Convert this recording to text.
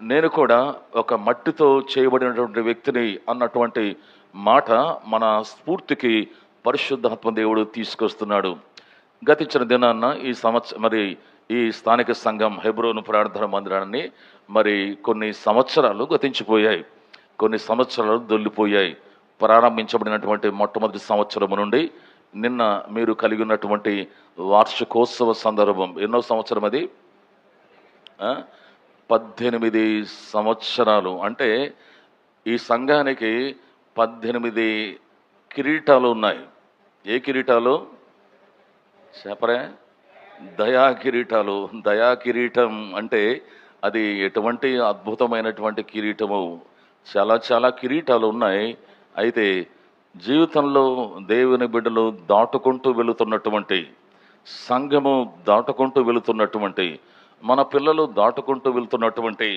నేను కూడా ఒక మట్టితో చేయబడినటువంటి వ్యక్తిని అన్నటువంటి మాట మన స్ఫూర్తికి పరిశుద్ధాత్మ దేవుడు తీసుకొస్తున్నాడు. గతించిన దినాన్న ఈ సంవత్సరం మరి ఈ స్థానిక సంఘం హెబ్రోను ప్రార్థన మందిరాన్ని మరి కొన్ని సంవత్సరాలు గతించిపోయాయి. కొన్ని సంవత్సరాలు దొల్లిపోయాయి. ప్రారంభించబడినటువంటి మొట్టమొదటి సంవత్సరం నుండి నిన్న మీరు కలిగి ఉన్నటువంటి వార్షికోత్సవ సందర్భం. ఎన్నో సంవత్సరం అది? పద్దెనిమిది సంవత్సరాలు. అంటే ఈ సంఘానికి పద్దెనిమిది కిరీటాలు ఉన్నాయి. ఏ కిరీటాలు? చెప్పరే? దయా కిరీటాలు దయా కిరీటం అంటే అది ఎటువంటి అద్భుతమైనటువంటి కిరీటము? చాలా చాలా కిరీటాలు ఉన్నాయి. అయితే జీవితంలో దేవుని బిడ్డలు దాటుకుంటూ వెళుతున్నటువంటి సంఘము దాటుకుంటూ వెళుతున్నటువంటి మన పిల్లలు దాటుకుంటూ వెళ్తున్నటువంటి